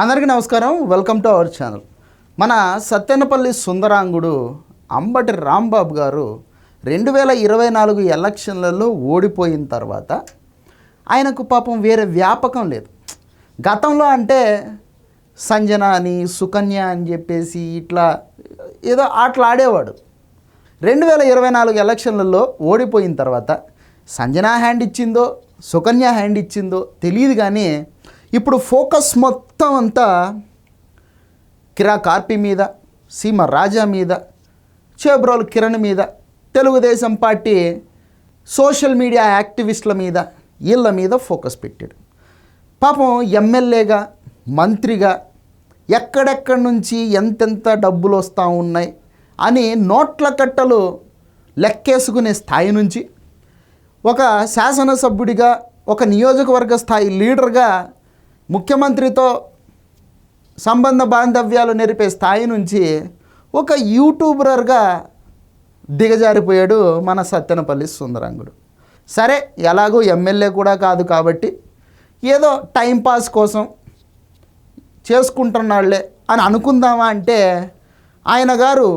అందరికీ నమస్కారం. Welcome to our channel మన సత్యనపల్లి సుందరాంగుడు అంబటి రాంబాబు గారు రెండు వేల ఇరవై నాలుగు ఎలక్షన్లలో ఓడిపోయిన తర్వాత ఆయనకు పాపం వేరే వ్యాపకం లేదు. గతంలో అంటే సంజన అని సుకన్య అని చెప్పేసి ఇట్లా ఏదో ఆటలు ఆడేవాడు. రెండు వేల ఇరవై నాలుగు ఎలక్షన్లలో ఓడిపోయిన తర్వాత సంజన హ్యాండ్ ఇచ్చిందో సుకన్య హ్యాండ్ ఇచ్చిందో తెలియదు కానీ ఇప్పుడు ఫోకస్ మొత్తం అంతా కిరా కార్పి మీద సీమ రాజా మీద చేబ్రోలు కిరణ్ మీద తెలుగుదేశం పార్టీ సోషల్ మీడియా యాక్టివిస్టుల మీద వీళ్ళ మీద ఫోకస్ పెట్టాడు. పాపం ఎమ్మెల్యేగా మంత్రిగా ఎక్కడెక్కడి నుంచి ఎంతెంత డబ్బులు వస్తూ ఉన్నాయి అని నోట్ల కట్టలు లెక్కేసుకునే స్థాయి నుంచి ఒక శాసనసభ్యుడిగా ఒక నియోజకవర్గ స్థాయి లీడర్గా ముఖ్యమంత్రితో సంబంధ బాంధవ్యాలు నేర్పే స్థాయి నుంచి ఒక యూట్యూబరర్గా దిగజారిపోయాడు మన సత్తెనపల్లి సుందరంగుడు. సరే ఎలాగో ఎమ్మెల్యే కూడా కాదు కాబట్టి ఏదో టైంపాస్ కోసం చేసుకుంటున్నాళ్ళే అని అనుకుందామా అంటే ఆయన గారు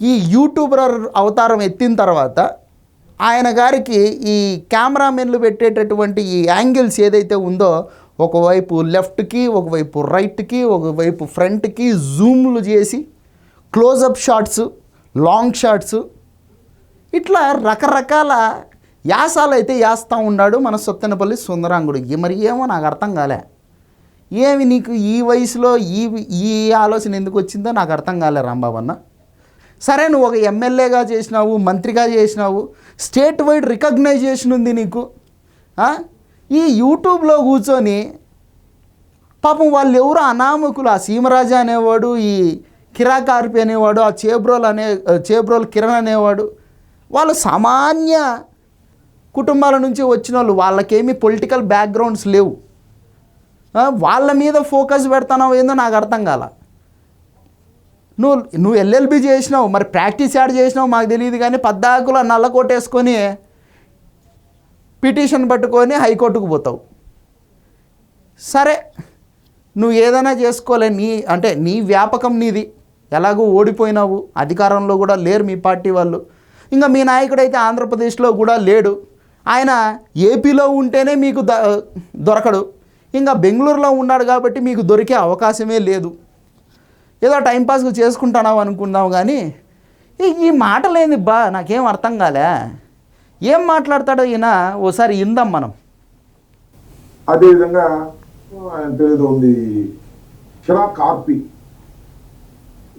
ఈ యూట్యూబర్ అవతారం ఎత్తిన తర్వాత ఆయన గారికి ఈ కెమెరామెన్లు పెట్టేటటువంటి ఈ యాంగిల్స్ ఏదైతే ఉందో ఒకవైపు లెఫ్ట్కి ఒకవైపు రైట్కి ఒకవైపు ఫ్రంట్కి జూమ్లు చేసి క్లోజప్ షాట్స్ లాంగ్ షాట్స్ ఇట్లా రకరకాల యాసాలు అయితే యాస్తూ ఉన్నాడు మన సొత్తెనపల్లి సుందరాంగుడు మరి ఏమో నాకు అర్థం కాలే. ఏమి నీకు ఈ వయసులో ఈ ఈ ఆలోచన ఎందుకు వచ్చిందో నాకు అర్థం కాలే రాంబాబన్న. సరే నువ్వు ఒక ఎమ్మెల్యేగా చేసినావు మంత్రిగా చేసినావు స్టేట్ వైడ్ రికగ్నైజేషన్ ఉంది నీకు. ఈ యూట్యూబ్లో కూర్చొని పాపం వాళ్ళు ఎవరు అనామకులు ఆ సీమరాజా అనేవాడు ఈ కిరాకార్పి అనేవాడు ఆ చేబ్రోల్ అనే చేబ్రోల్ కిరణ్ అనేవాడు వాళ్ళు సామాన్య కుటుంబాల నుంచి వచ్చిన వాళ్ళు వాళ్ళకేమీ పొలిటికల్ బ్యాక్గ్రౌండ్స్ లేవు. వాళ్ళ మీద ఫోకస్ పెడతానో ఏందో నాకు అర్థం కాల. నువ్వు నువ్వు ఎల్ఎల్బి చేసినావు మరి ప్రాక్టీస్ యాడ్ చేసినావు మాకు తెలియదు కానీ పద్దాకుల నల్ల కొట్టేసుకొని పిటిషన్ పట్టుకొని హైకోర్టుకు పోతావు. సరే నువ్వు ఏదైనా చేసుకోలే నీ అంటే నీ వ్యాపకం నీది. ఎలాగో ఓడిపోయినావు అధికారంలో కూడా లేరు మీ పార్టీ వాళ్ళు. ఇంకా మీ నాయకుడైతే ఆంధ్రప్రదేశ్లో కూడా లేడు. ఆయన ఏపీలో ఉంటేనే మీకు ద దొరకడు. ఇంకా బెంగళూరులో ఉన్నాడు కాబట్టి మీకు దొరికే అవకాశమే లేదు. ఏదో టైంపాస్గా చేసుకుంటున్నావు అనుకున్నావు కానీ ఈ ఈ మాటలేంది బా నాకేం అర్థం కాలే. ఏం మాట్లాడతాడో ఈయన? ఓసారి ఇందాం మనం. అదేవిధంగా పేరు ఉంది. కిరా కార్పి.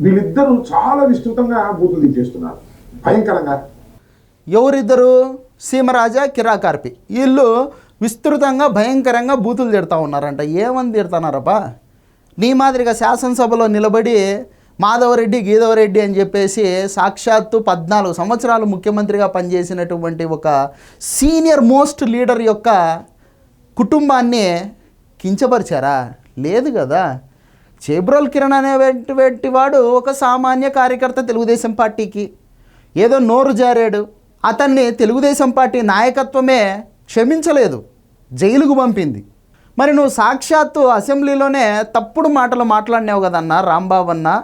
వీళ్ళిద్దరూ చాలా విస్తృతంగా బూతులు దించేస్తున్నారు భయంకరంగా. ఎవరిద్దరు? సీమరాజా కిరాకార్పి వీళ్ళు విస్తృతంగా భయంకరంగా బూతులు తిడతా ఉన్నారంట. ఏమని తిడతానారబ్బా? నీ మాదిరిగా శాసనసభలో నిలబడి మాధవరెడ్డి గీధవరెడ్డి అని చెప్పేసి సాక్షాత్తు పద్నాలుగు సంవత్సరాలు ముఖ్యమంత్రిగా పనిచేసినటువంటి ఒక సీనియర్ మోస్ట్ లీడర్ యొక్క కుటుంబాన్ని కించపరిచారా? లేదు కదా. చేబ్రోల్ కిరణ్ అనేటువంటి వాడు ఒక సామాన్య కార్యకర్త తెలుగుదేశం పార్టీకి. ఏదో నోరు జారాడు. అతన్ని తెలుగుదేశం పార్టీ నాయకత్వమే క్షమించలేదు. జైలుకు పంపింది. మరి నువ్వు సాక్షాత్తు అసెంబ్లీలోనే తప్పుడు మాటలు మాట్లాడినావు కదన్నా రాంబాబు అన్న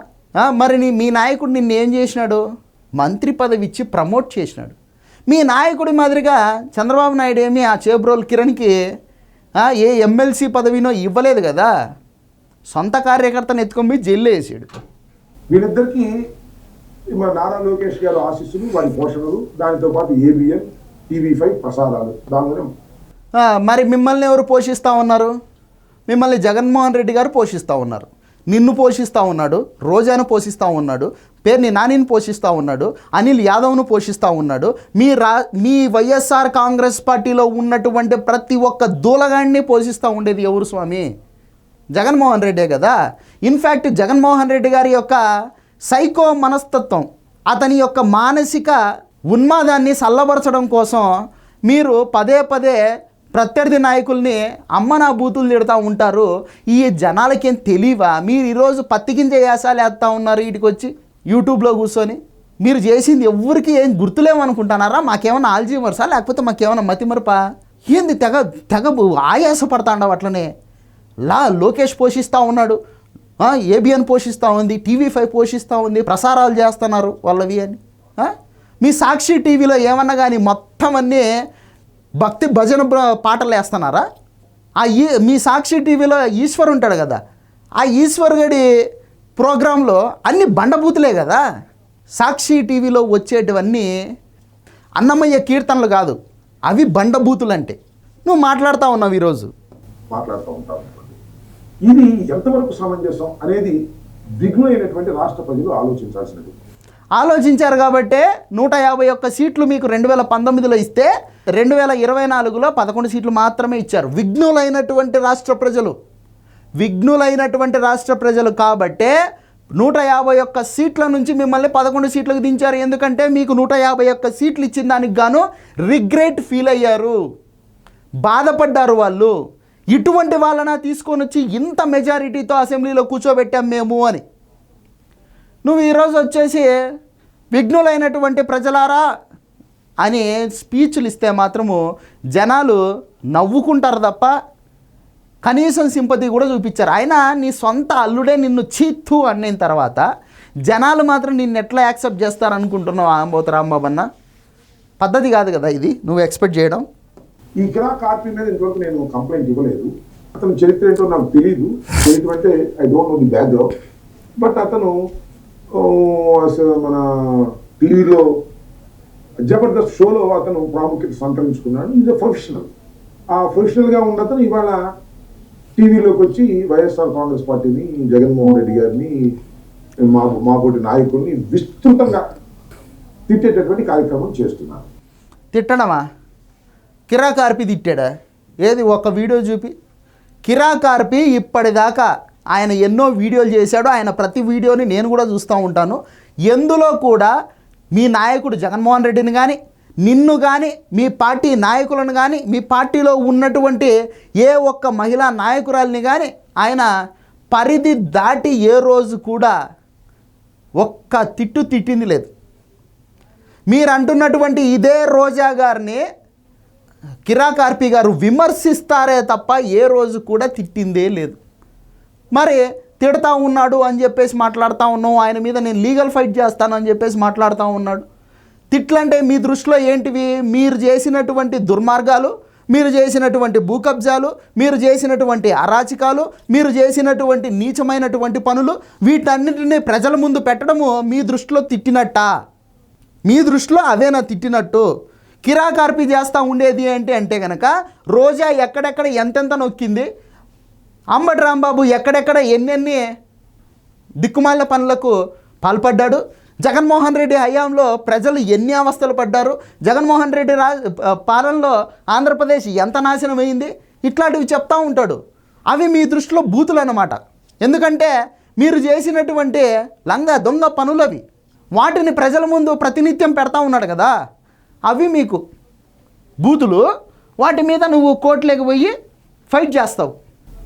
మరి నీ మీ నాయకుడు నిన్ను ఏం చేసినాడు? మంత్రి పదవి ఇచ్చి ప్రమోట్ చేసినాడు. మీ నాయకుడి మాదిరిగా చంద్రబాబు నాయుడు ఏమి ఆ చేబ్రోల్ కిరణ్కి ఏ ఎమ్మెల్సీ పదవినో ఇవ్వలేదు కదా? సొంత కార్యకర్తను ఎత్తుకొని జైల్లో వేసాడు. వీళ్ళిద్దరికి మన నారా లోకేష్ గారు ఆశీస్సులు వారి పోషణలు దానితో పాటు ఏబిఎన్ టీవీ ఫైవ్ ప్రసారాలు. దానిలోనే ఆ, మరి మిమ్మల్ని ఎవరు పోషిస్తూ ఉన్నారు? మిమ్మల్ని జగన్మోహన్ రెడ్డి గారు పోషిస్తూ ఉన్నారు. నిన్ను పోషిస్తూ ఉన్నాడు రోజాను పోషిస్తూ ఉన్నాడు పేర్ని నానిని పోషిస్తూ ఉన్నాడు అనిల్ యాదవ్ను పోషిస్తూ ఉన్నాడు మీ రా మీ వైఎస్ఆర్ కాంగ్రెస్ పార్టీలో ఉన్నటువంటి ప్రతి ఒక్క దూలగాడిని పోషిస్తూ ఉండేది ఎవరు స్వామి? జగన్మోహన్ రెడ్డే కదా. ఇన్ఫ్యాక్ట్ జగన్మోహన్ రెడ్డి గారి యొక్క సైకో మనస్తత్వం అతని యొక్క మానసిక ఉన్మాదాన్ని చల్లబరచడం కోసం మీరు పదే పదే ప్రత్యర్థి నాయకుల్ని అమ్మ నా బూతులు తిడుతూ ఉంటారు. ఈ జనాలకేం తెలియవా? మీరు ఈరోజు పత్తి గింజ వేసాలు వేస్తూ ఉన్నారు వీటికి వచ్చి యూట్యూబ్లో కూర్చొని. మీరు చేసింది ఎవ్వరికి ఏం గుర్తులేమనుకుంటున్నారా మాకేమైనా ఆల్జీమర్సా? లేకపోతే మాకేమైనా మతిమరపా? ఏంది తెగ తెగ ఆయాస పడతాండవు అట్లనే. లా లోకేష్ పోషిస్తూ ఉన్నాడు. ఏబిఎన్ పోషిస్తూ ఉంది టీవీ ఫైవ్ పోషిస్తూ ఉంది ప్రసారాలు చేస్తున్నారు వాళ్ళవి అని. మీ సాక్షి టీవీలో ఏమన్నా కానీ మొత్తం అన్నీ భక్తి భజన పాటలు వేస్తున్నారా? ఆ ఈ మీ సాక్షి టీవీలో ఈశ్వర్ ఉంటాడు కదా. ఆ ఈశ్వర్ గడి ప్రోగ్రాంలో అన్ని బండబూతులే కదా. సాక్షి టీవీలో వచ్చేటివన్నీ అన్నమయ్య కీర్తనలు కాదు అవి బండబూతులు అంటే నువ్వు మాట్లాడుతూ ఉన్నావు ఈరోజు. మాట్లాడుతూ ఉంటావు ఇది ఎంతవరకు సమంజసం అనేది దిగులైనటువంటి రాష్ట్ర ప్రజలు ఆలోచించాల్సినది. ఆలోచించారు కాబట్టే నూట యాభై ఒక్క సీట్లు మీకు రెండు వేల పంతొమ్మిదిలో ఇస్తే రెండు వేల ఇరవై నాలుగులో పదకొండు సీట్లు మాత్రమే ఇచ్చారు. విఘ్నులైనటువంటి రాష్ట్ర ప్రజలు. విఘ్నులైనటువంటి రాష్ట్ర ప్రజలు కాబట్టే నూట యాభై ఒక్క సీట్ల నుంచి మిమ్మల్ని పదకొండు సీట్లకు దించారు. ఎందుకంటే మీకు నూట యాభై ఒక్క సీట్లు ఇచ్చిన దానికి గాను రిగ్రెట్ ఫీల్ అయ్యారు. బాధపడ్డారు వాళ్ళు. ఇటువంటి వాళ్ళన తీసుకొని వచ్చి ఇంత మెజారిటీతో అసెంబ్లీలో కూర్చోబెట్టాం మేము అని. నువ్వు ఈరోజు వచ్చేసి విఘ్నులైనటువంటి ప్రజలారా అని స్పీచ్లు ఇస్తే మాత్రము జనాలు నవ్వుకుంటారు తప్ప కనీసం సింపతి కూడా చూపించారు. అయినా నీ సొంత అల్లుడే నిన్ను చీత్తు అన్న తర్వాత జనాలు మాత్రం నిన్ను ఎట్లా యాక్సెప్ట్ చేస్తారు అనుకుంటున్నావు ఆంబోతు రాంబాబు పద్ధతి కాదు కదా ఇది నువ్వు ఎక్స్పెక్ట్ చేయడం? ఈ గ్రా కార్పీ మీద ఇంతవరకు నేను కంప్లైంట్ ఇవ్వలేదు. అతని చరిత్ర ఏంటో నాకు తెలియదు చరిత్ర అంటే I don't know the background but అతను మన టీవీలో జబర్దస్త్ షోలో అతను ప్రాముఖ్యత సంతరించుకున్నాడు. ఈజ్ అ ప్రొఫెషనల్ ఆ ప్రొఫెషనల్గా ఉన్న అతను ఇవాళ టీవీలోకి వచ్చి వైఎస్ఆర్ కాంగ్రెస్ పార్టీని జగన్మోహన్ రెడ్డి గారిని మా మాబోటి నాయకుడిని విస్తృతంగా తిట్టేటటువంటి కార్యక్రమం చేస్తున్నారు. తిట్టడమా? కిరాకార్పి తిట్టాడా? ఏది ఒక వీడియో చూపి? కిరాకార్పి ఇప్పటిదాకా ఆయన ఎన్నో వీడియోలు చేశాడు. ఆయన ప్రతి వీడియోని నేను కూడా చూస్తూ ఉంటాను. ఎందులో కూడా మీ నాయకుడు జగన్మోహన్ రెడ్డిని కానీ నిన్ను కానీ మీ పార్టీ నాయకులను కానీ మీ పార్టీలో ఉన్నటువంటి ఏ ఒక్క మహిళా నాయకురాలిని కానీ ఆయన పరిధి దాటి ఏ రోజు కూడా ఒక్క తిట్టు తిట్టింది లేదు. మీరు అంటున్నటువంటి ఇదే రోజా గారిని కిరాకార్పి గారు విమర్శిస్తారే తప్ప ఏ రోజు కూడా తిట్టిందే లేదు. మరి తిడతా ఉన్నాడు అని చెప్పేసి మాట్లాడుతూ ఉన్నావు ఆయన మీద నేను లీగల్ ఫైట్ చేస్తాను అని చెప్పేసి మాట్లాడుతూ ఉన్నాడు. తిట్లంటే మీ దృష్టిలో ఏంటివి? మీరు చేసినటువంటి దుర్మార్గాలు మీరు చేసినటువంటి భూకబ్జాలు మీరు చేసినటువంటి అరాచకాలు మీరు చేసినటువంటి నీచమైనటువంటి పనులు వీటన్నిటిని ప్రజల ముందు పెట్టడము మీ దృష్టిలో తిట్టినట్టా. మీ దృష్టిలో అదేనా తిట్టినట్టు? కిరాకార్పి చేస్తూ ఉండేది ఏంటి అంటే కనుక రోజా ఎక్కడెక్కడ ఎంతెంత నొక్కింది? అంబటి రాంబాబు ఎక్కడెక్కడ ఎన్నెన్ని దిక్కుమాల పనులకు పాల్పడ్డాడు? జగన్మోహన్ రెడ్డి హయాంలో ప్రజలు ఎన్ని అవస్థలు పడ్డారు? జగన్మోహన్ రెడ్డి రా పాలనలో ఆంధ్రప్రదేశ్ ఎంత నాశనం అయింది? ఇట్లాంటివి చెప్తా ఉంటాడు. అవి మీ దృష్టిలో బూతులు అన్నమాట. ఎందుకంటే మీరు చేసినటువంటి లంగ దొంగ పనులు అవి వాటిని ప్రజల ముందు ప్రతినిత్యం పెడతా ఉన్నాడు కదా. అవి మీకు బూతులు. వాటి మీద నువ్వు కోర్టులోకి పోయి ఫైట్ చేస్తావు.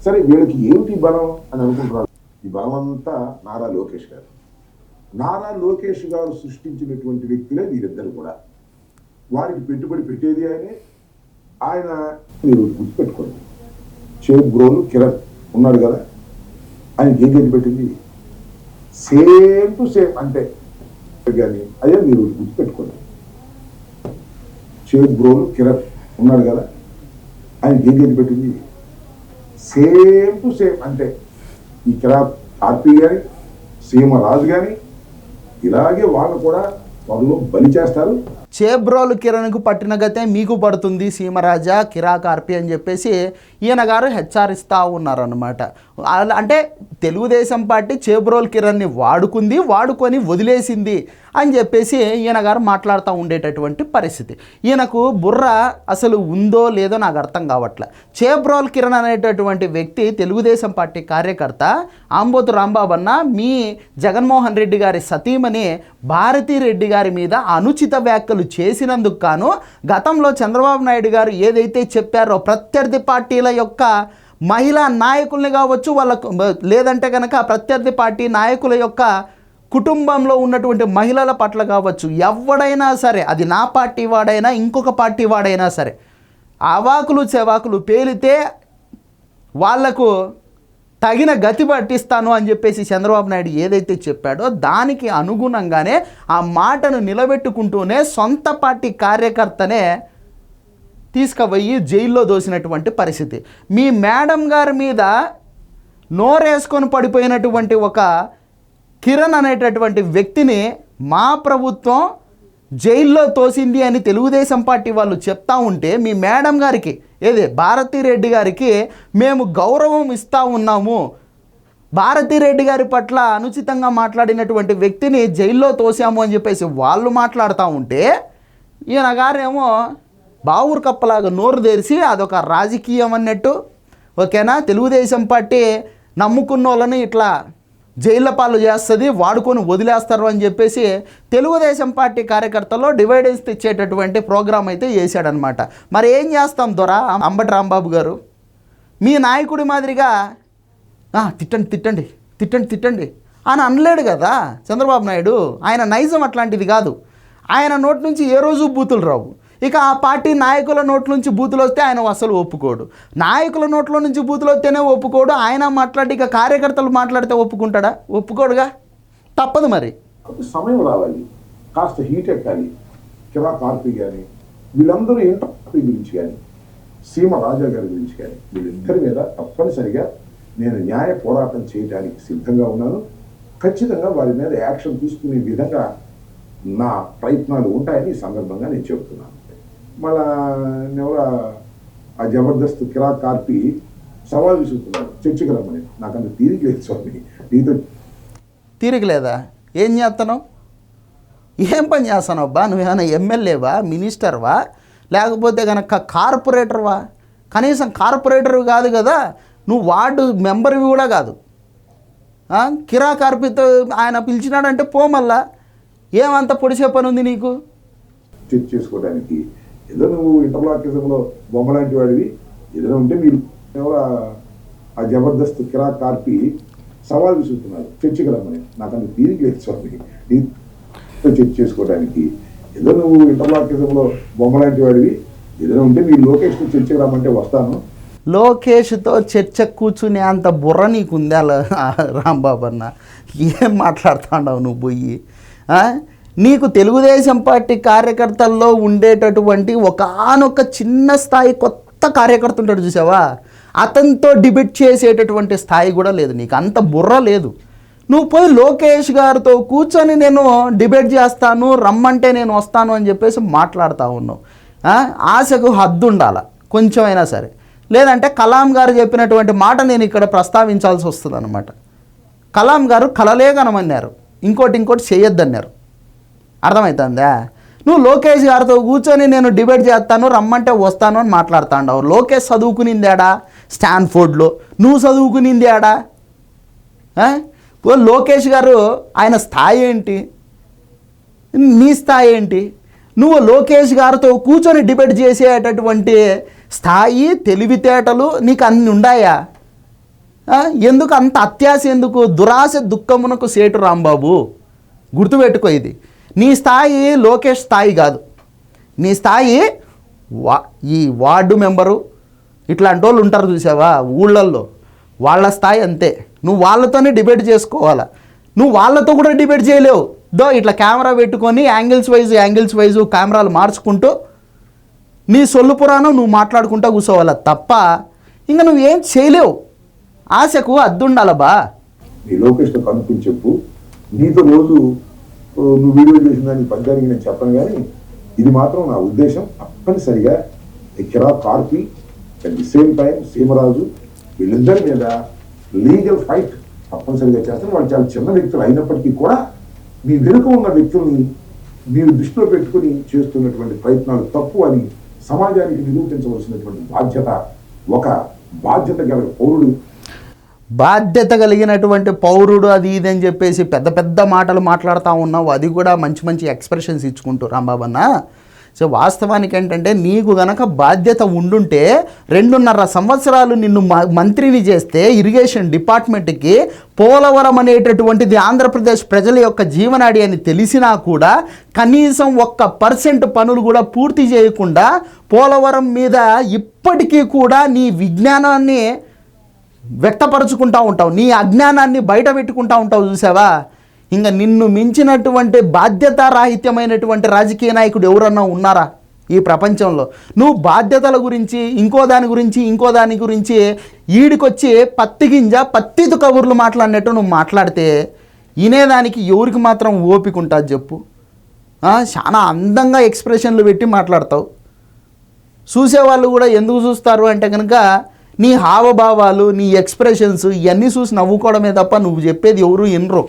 సరే వీళ్ళకి ఏమిటి బలం అని అనుకుంటున్నారు? ఈ బలం అంతా నారా లోకేష్ గారు. నారా లోకేష్ గారు సృష్టించినటువంటి వ్యక్తులే వీరిద్దరు కూడా. వారికి పెట్టుబడి పెట్టేది ఆయనే. ఆయన మీరు గుర్తుపెట్టుకోండి. చేబ్ గ్రోలు కిరణ్ ఉన్నాడు కదా? ఆయన ఏం పెట్టింది? సేమ్ టు సేమ్ అంటే కానీ అదే మీరు గుర్తుపెట్టుకోండి. చేబ్ బ్రోలు కిరణ్ ఉన్నాడు కదా? ఆయన ఏం పెట్టింది? సేమ్ టు సేమ్ అంటే ఇక్కడ ఆర్పి కానీ సీమ రాజు కానీ ఇలాగే వాళ్ళు కూడా త్వరలో బలి చేస్తారు. చేబ్రోలు కిరణ్కు పట్టిన గతే మీకు పడుతుంది సీమరాజా కిరాకార్పి అని చెప్పేసి ఈయన గారు హెచ్చరిస్తూ ఉన్నారనమాట అలా- అంటే తెలుగుదేశం పార్టీ చేబ్రోల్ కిరణ్ని వాడుకుంది వాడుకొని వదిలేసింది అని చెప్పేసి ఈయన గారు మాట్లాడుతూ ఉండేటటువంటి పరిస్థితి. ఈయనకు బుర్ర అసలు ఉందో లేదో నాకు అర్థం కావట్లే. చేబ్రోల్ కిరణ్ అనేటటువంటి వ్యక్తి తెలుగుదేశం పార్టీ కార్యకర్త ఆంబోతు రాంబాబు అన్న మీ జగన్మోహన్ రెడ్డి గారి సతీమణి భారతీ రెడ్డి గారి మీద అనుచిత వ్యాఖ్యలు చేసినందుకు గాను గతంలో చంద్రబాబు నాయుడు గారు ఏదైతే చెప్పారో ప్రత్యర్థి పార్టీల యొక్క మహిళా నాయకుల్ని కావచ్చు వాళ్ళకు లేదంటే కనుక ప్రత్యర్థి పార్టీ నాయకుల యొక్క కుటుంబంలో ఉన్నటువంటి మహిళల పట్ల కావచ్చు ఎవడైనా సరే అది నా పార్టీ వాడైనా ఇంకొక పార్టీ వాడైనా సరే అవాకులు చెవాకులు పేలితే వాళ్ళకు తగిన గతి పట్టిస్తాను అని చెప్పేసి చంద్రబాబు నాయుడు ఏదైతే చెప్పాడో దానికి అనుగుణంగానే ఆ మాటను నిలబెట్టుకుంటూనే సొంత పార్టీ కార్యకర్తనే తీసుకుపోయి జైల్లో దోసినటువంటి పరిస్థితి. మీ మేడం గారి మీద నోరేసుకొని పడిపోయినటువంటి ఒక కిరణ్ అనేటటువంటి వ్యక్తిని మా ప్రభుత్వం జైల్లో తోసింది అని తెలుగుదేశం పార్టీ వాళ్ళు చెప్తా ఉంటే మీ మేడం గారికి ఏది? భారతిరెడ్డి గారికి మేము గౌరవం ఇస్తూ ఉన్నాము. భారతిరెడ్డి గారి పట్ల అనుచితంగా మాట్లాడినటువంటి వ్యక్తిని జైల్లో తోసాము అని చెప్పేసి వాళ్ళు మాట్లాడుతూ ఉంటే ఈయన గారేమో బావురు కప్పలాగా నోరు తెరిచి అదొక రాజకీయం అన్నట్టు ఓకేనా? తెలుగుదేశం పార్టీ నమ్ముకున్న వాళ్ళని ఇట్లా జైళ్ళ పాలు చేస్తుంది వాడుకొని వదిలేస్తారు అని చెప్పేసి తెలుగుదేశం పార్టీ కార్యకర్తల్లో డివైడెన్స్ తెచ్చేటటువంటి ప్రోగ్రాం అయితే చేశాడనమాట. మరి ఏం చేస్తాం దొరా? అంబటి రాంబాబు గారు మీ నాయకుడి మాదిరిగా తిట్టండి తిట్టండి తిట్టండి తిట్టండి అని అనలేడు కదా చంద్రబాబు నాయుడు. ఆయన నైజం అట్లాంటిది కాదు. ఆయన నోటి నుంచి ఏ రోజు బూతులు రావు. ఇక ఆ పార్టీ నాయకుల నోట్ల నుంచి బూతులు వస్తే ఆయన అసలు ఒప్పుకోడు. నాయకుల నోట్ల నుంచి బూతులు వస్తేనే ఒప్పుకోడు. ఆయన మాట్లాడి ఇక కార్యకర్తలు మాట్లాడితే ఒప్పుకుంటాడా? ఒప్పుకోడుగా? తప్పదు మరి. సమయం రావాలి. కాస్త హీట్ ఎక్కాలి. కిరా కార్పి కానీ వీళ్ళందరూ ఏంటో కార్పి గురించి కానీ సీమ రాజా గారి గురించి కానీ వీళ్ళిద్దరి మీద తప్పనిసరిగా నేను న్యాయ పోరాటం చేయడానికి సిద్ధంగా ఉన్నాను. ఖచ్చితంగా వారి మీద యాక్షన్ తీసుకునే విధంగా నా ప్రయత్నాలు ఉంటాయని ఈ సందర్భంగా నేను చెబుతున్నాను. మళ్ళా ఎవరా ఆ జబర్దస్త్ కిరా కార్పి సవాల్ విసురుతున్నాడు చర్చకి రమ్మని. నాకు అంత తీరిక లేదు స్వామి. నీతో తీరికలేదా ఏం చేస్తున్నావు ఏం పని చేస్తున్నావు అబ్బా నువ్వేమైనా ఎమ్మెల్యేవా? మినిస్టర్వా? లేకపోతే కనుక కార్పొరేటర్వా? కనీసం కార్పొరేటర్ కాదు కదా నువ్వు వార్డు మెంబర్వి కూడా కాదు? కిరా కార్పితో ఆయన పిలిచినాడంటే పో మళ్ళా. ఏమంత పొడిచే పని ఉంది నీకు? చర్చ చేసుకోవడానికి ఏదో నువ్వు ఇంటర్లాకిజంలో బొమ్మలాంటి వాడివి ఏదైనా ఉంటే మీరు ఆ- జబర్దస్త్ కిరా కార్పి సవాల్ విసురుతున్నారు. చర్చకి రమ్మని. నాకు అంత తీరిక లేదు స్వామి. నీతో చర్చ చేసుకోవడానికి. ఏదో నువ్వు ఇంటర్లాకిజంలో బొమ్మలాంటి వాడివి ఏదైనా ఉంటే మీరు లోకేష్తో చర్చకి రమ్మంటే వస్తాను. లోకేష్తో చర్చ కూర్చునే అంత బుర్ర నీకుందా రాంబాబు అన్న? ఏం మాట్లాడుతున్నావు నువ్వు పోయి నీకు తెలుగుదేశం పార్టీ కార్యకర్తల్లో ఉండేటటువంటి ఒకనొక చిన్న స్థాయి కొత్త కార్యకర్త ఉంటాడు చూసావా? అతనితో డిబేట్ చేసేటటువంటి స్థాయి కూడా లేదు నీకు. అంత బుర్ర లేదు. నువ్వు పోయి లోకేష్ గారితో కూర్చొని నేను డిబేట్ చేస్తాను రమ్మంటే నేను వస్తాను అని చెప్పేసి మాట్లాడుతూ ఉన్నావు. ఆశకు హద్దు ఉండాల కొంచెమైనా సరే. లేదంటే కలాం గారు చెప్పినటువంటి మాట నేను ఇక్కడ ప్రస్తావించాల్సి వస్తుంది అనమాట కలాం గారు కలలే కనమన్నారు ఇంకోటి ఇంకోటి చేయొద్దన్నారు. అర్థమవుతుందా నువ్వు లోకేష్ గారితో కూర్చొని నేను డిబేట్ చేస్తాను రమ్మంటే వస్తాను అని మాట్లాడుతాండావు. లోకేష్ చదువుకునిందేడా? స్టాన్ఫోర్డ్లో. నువ్వు చదువుకునిందాడా? ఆ? ఓ లోకేష్ గారు ఆయన స్థాయి ఏంటి? నీ స్థాయి ఏంటి? నువ్వు లోకేష్ గారితో కూర్చొని డిబేట్ చేసేటటువంటి స్థాయి తెలివితేటలు నీకు అన్ని ఉన్నాయా ఎందుకు అంత అత్యాశ ఎందుకు దురాశ దుఃఖమునకు సేటు రాంబాబు? గుర్తుపెట్టుకో ఇది. నీ స్థాయి లోకేష్ స్థాయి కాదు. నీ స్థాయి వా ఈ వార్డు మెంబరు ఇట్లాంటి వాళ్ళు ఉంటారు చూసావా ఊళ్ళల్లో. వాళ్ళ స్థాయి అంతే. నువ్వు వాళ్ళతోనే డిబేట్ చేసుకోవాలా. నువ్వు వాళ్ళతో కూడా డిబేట్ చేయలేవు. దో ఇట్లా కెమెరా పెట్టుకొని యాంగిల్స్ వైజ్ యాంగిల్స్ వైజ్ కెమెరాలు మార్చుకుంటూ నీ సొల్లు పురాణం నువ్వు మాట్లాడుకుంటా కూర్చోవాలా తప్ప ఇంకా నువ్వేం చేయలేవు. ఆశకు అద్దుండాలబా నీ లోకేష్తో కనుక్కుని చెప్పు. నీతో రోజు నువ్వు వీడియో చేసిన దానికి పద్యానికి నేను చెప్పను కానీ ఇది మాత్రం నా ఉద్దేశం తప్పనిసరిగా ఈ కిరా కార్పి at the same time Seemaraju వీళ్ళిద్దరి మీద లీగల్ ఫైట్ తప్పనిసరిగా చేస్తారు. వాళ్ళు చాలా చిన్న వ్యక్తులు అయినప్పటికీ కూడా మీ వెనుక ఉన్న వ్యక్తుల్ని మీరు దృష్టిలో పెట్టుకుని చేస్తున్నటువంటి ప్రయత్నాలు తప్పు అని సమాజానికి నిరూపించవలసినటువంటి బాధ్యత ఒక బాధ్యత గల పౌరుడు బాధ్యత కలిగినటువంటి పౌరుడు అది ఇది అని చెప్పేసి పెద్ద పెద్ద మాటలు మాట్లాడుతూ ఉన్నావు అది కూడా మంచి మంచి ఎక్స్ప్రెషన్స్ ఇచ్చుకుంటూ రాంబాబన్న సో వాస్తవానికి ఏంటంటే నీకు గనక బాధ్యత ఉండుంటే రెండున్నర సంవత్సరాలు నిన్ను మ- మంత్రిని చేస్తే ఇరిగేషన్ డిపార్ట్మెంట్కి పోలవరం అనేటటువంటిది ఆంధ్రప్రదేశ్ ప్రజల యొక్క జీవనాడి అని తెలిసినా కూడా కనీసం ఒక్క పర్సెంట్ పనులు కూడా పూర్తి చేయకుండా పోలవరం మీద ఇప్పటికీ కూడా నీ విజ్ఞానాన్ని వ్యక్తపరుచుకుంటూ ఉంటావు. నీ అజ్ఞానాన్ని బయట పెట్టుకుంటూ ఉంటావు చూసావా? ఇంకా నిన్ను మించినటువంటి బాధ్యతారాహిత్యమైనటువంటి రాజకీయ నాయకుడు ఎవరన్నా ఉన్నారా ఈ ప్రపంచంలో? నువ్వు బాధ్యతల గురించి ఇంకో దాని గురించి ఇంకో దాని గురించి ఈడికొచ్చి పత్తి గింజ పత్తిదు కబుర్లు మాట్లాడినట్టు నువ్వు మాట్లాడితే వినేదానికి ఎవరికి మాత్రం ఓపిక ఉంటుంది చెప్పు. చాలా అందంగా ఎక్స్ప్రెషన్లు పెట్టి మాట్లాడతావు. చూసేవాళ్ళు కూడా ఎందుకు చూస్తారు అంటే కనుక నీ హావభావాలు నీ ఎక్స్ప్రెషన్స్ ఇవన్నీ చూసి నవ్వుకోవడమే తప్ప నువ్వు చెప్పేది ఎవరు వినరు.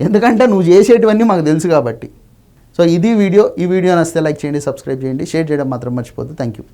ఎందుకంటే నువ్వు చేసేటివన్నీ మాకు తెలుసు కాబట్టి. సో ఇది వీడియో. ఈ వీడియో నచ్చితే లైక్ చేయండి సబ్స్క్రైబ్ చేయండి. షేర్ చేయడం మాత్రం మర్చిపోద్దు థ్యాంక్ యూ